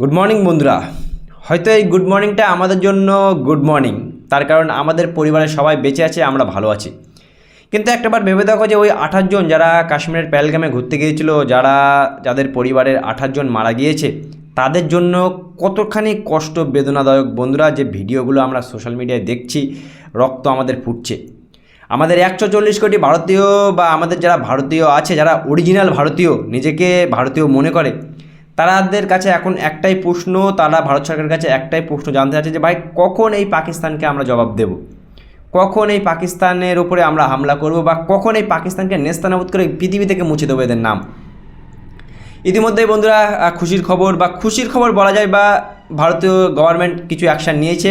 Good morning বন্ধুরা। হয়তো এই গুড মর্নিংটা আমাদের জন্য গুড মর্নিং তার কারণ আমাদের পরিবারের সবাই বেঁচে আছে, আমরা ভালো আছি। কিন্তু একটাবার ভেবে দেখো যে ওই আঠাশ জন যারা কাশ্মীরের প্যালগামে ঘুরতে গিয়েছিল, যারা যাদের পরিবারের আঠাশ জন মারা গিয়েছে, তাদের জন্য কতখানি কষ্ট বেদনাদায়ক বন্ধুরা যে ভিডিওগুলো আমরা সোশ্যাল মিডিয়ায় দেখছি, রক্ত আমাদের ফুটছে। আমাদের একশো চল্লিশ কোটি ভারতীয় বা আমাদের যারা ভারতীয় আছে, যারা অরিজিনাল ভারতীয়, নিজেকে ভারতীয় মনে করে তারাদের কাছে এখন একটাই প্রশ্ন, তারা ভারত সরকারের কাছে একটাই প্রশ্ন জানতে চাচ্ছে যে, ভাই, কখন এই পাকিস্তানকে আমরা জবাব দেব? কখন এই পাকিস্তানের উপরে আমরা হামলা করব বা কখন এই পাকিস্তানকে নেস্তানাবুদ করে পৃথিবী থেকে মুছে দেবো এদের নাম? ইতিমধ্যে বন্ধুরা খুশির খবর বা খুশির খবর বলা যায় বা ভারতীয় গভর্নমেন্ট কিছু অ্যাকশান নিয়েছে।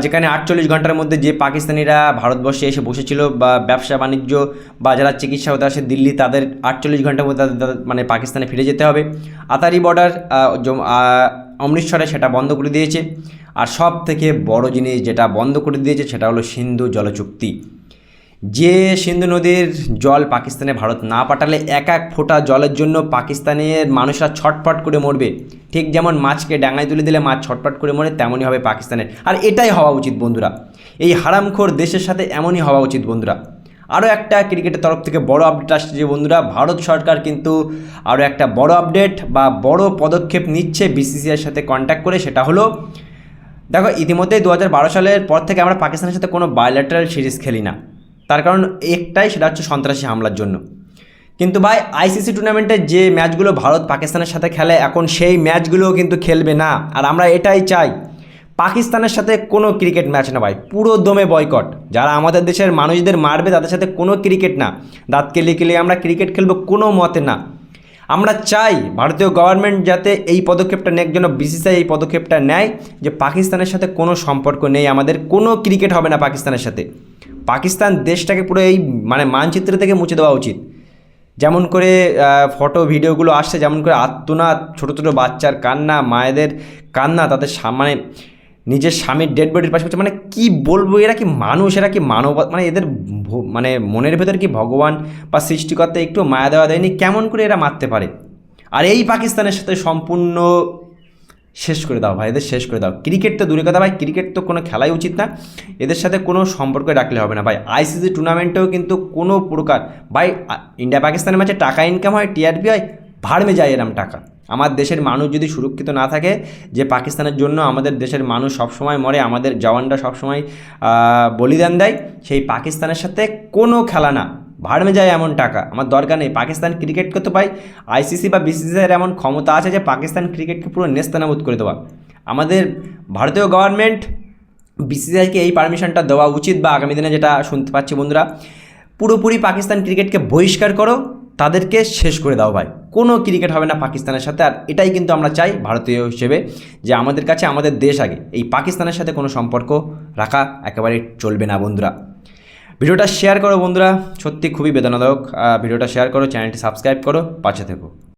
যেখানে আটচল্লিশ ঘণ্টার মধ্যে যে পাকিস্তানিরা ভারতবর্ষে এসে বসেছিল বা ব্যবসা বাণিজ্য বা যারা চিকিৎসা হতে আসে দিল্লি, তাদের আটচল্লিশ ঘণ্টার মধ্যে তাদের- মানে পাকিস্তানে ফিরে যেতে হবে। আতারি বর্ডার অমৃতসরে সেটা বন্ধ করে দিয়েছে। আর সব থেকে বড় জিনিস যেটা বন্ধ করে দিয়েছে সেটা হলো সিন্ধু জলচুক্তি। যে সিন্ধু নদীর জল পাকিস্তানে ভারত না পাঠালে এক এক ফোঁটা জলের জন্য পাকিস্তানের মানুষরা ছটফট করে মরবে। ঠিক যেমন মাছকে ডাঙায় তুলে দিলে মাছ ছটফট করে মরে, তেমনই হবে পাকিস্তানের। আর এটাই হওয়া উচিত বন্ধুরা। এই হারামখোর দেশের সাথে এমনই হওয়া উচিত বন্ধুরা। আরও একটা ক্রিকেটের তরফ থেকে বড় আপডেট আসছে যে বন্ধুরা, ভারত সরকার কিন্তু আরও একটা বড় আপডেট বা বড় পদক্ষেপ নিচ্ছে বিসিসিআইয়ের সাথে কন্ট্যাক্ট করে, সেটা হলো, দেখো, ইতিমধ্যেই দু হাজার বারো সালের পর থেকে আমরা পাকিস্তানের সাথে কোনো বায়োলেটারাল সিরিজ খেলি না। তার কারণ একটাই, সেটা হচ্ছে সন্ত্রাসী হামলার জন্য। কিন্তু ভাই আইসিসি টুর্নামেন্টে যে ম্যাচগুলো ভারত পাকিস্তানের সাথে খেলে, এখন সেই ম্যাচগুলোও কিন্তু খেলবে না। আর আমরা এটাই চাই, পাকিস্তানের সাথে কোনো ক্রিকেট ম্যাচ না ভাই, পুরো দমে বয়কট। যারা আমাদের দেশের মানুষদের মারবে, তাদের সাথে কোনো ক্রিকেট না। দাঁত কেলিয়ে কেলিয়ে আমরা ক্রিকেট খেলব কোনো মতে না। আমরা চাই ভারতীয় গভর্নমেন্ট যাতে এই পদক্ষেপটা নেক জন্য বিসিসিআই এই পদক্ষেপটা নেয়, যে পাকিস্তানের সাথে কোনো সম্পর্ক নেই। আমাদের কোনো ক্রিকেট হবে না পাকিস্তানের সাথে। পাকিস্তান দেশটাকে পুরো এই মানে মানচিত্র থেকে মুছে দেওয়া উচিত। যেমন করে ফটো, ভিডিওগুলো আসছে, যেমন করে আত্মনাদ ছোটো ছোটো বাচ্চার কান্না, মায়েদের কান্না, তাদের মানে নিজের স্বামীর ডেড বডির পাশে মানে কি বলব, এরা কি মানুষ, এরা কি মানব মানে এদের মানে মনের ভেতর কি ভগবান বা সৃষ্টিকর্তা একটু মায়া দেওয়া দেয়নি? কেমন করে এরা মারতে পারে? আর এই পাকিস্তানের সাথে সম্পূর্ণ শেষ করে দাও ভাই, এদের শেষ করে দাও। ক্রিকেট তো দূরে কথা ভাই ক্রিকেট তো কোনো খেলাই উচিত না। এদের সাথে কোনো সম্পর্ক রাখলে হবে না ভাই। আইসিসি টুর্নামেন্টেও কিন্তু কোনো প্রকার, ভাই ইন্ডিয়া পাকিস্তানের ম্যাচে টাকা ইনকাম হয় টিআরপি হয় ভাড়মে যায় এরম টাকা। আমার দেশের মানুষ যদি সুরক্ষিত না থাকে, যে পাকিস্তানের জন্য আমাদের দেশের মানুষ সবসময় মরে, আমাদের জওয়ানরা সবসময় বলিদান দেয়, সেই পাকিস্তানের সাথে কোনো খেলা না। ভাড়মে যায় এমন টাকা। আমার দরকার নেই। পাকিস্তান ক্রিকেটকে তো পাই আইসিসি বা বিসিসিআইয়ের এমন ক্ষমতা আছে যে পাকিস্তান ক্রিকেটকে পুরো নেস্তানাবুদ করে দেওয়া। আমাদের ভারতীয় গভর্নমেন্ট বিসিসিআইকে এই পারমিশনটা দেওয়া উচিত বা আগামী দিনে যেটা শুনতে পাচ্ছি বন্ধুরা, পুরোপুরি পাকিস্তান ক্রিকেটকে বহিষ্কার করো, তাদেরকে শেষ করে দাও ভাই। কোনো ক্রিকেট হবে না পাকিস্তানের সাথে আর এটাই কিন্তু আমরা চাই ভারতীয় হিসেবে যে আমাদের কাছে আমাদের দেশ আগে। এই পাকিস্তানের সাথে কোনো সম্পর্ক রাখা একেবারে চলবে না বন্ধুরা। ভিডিওটা শেয়ার করো বন্ধুরা, সত্যি খুবই বেদনাদায়ক। ভিডিওটা শেয়ার করো, চ্যানেলটি সাবস্ক্রাইব করো, পাশে থেকো।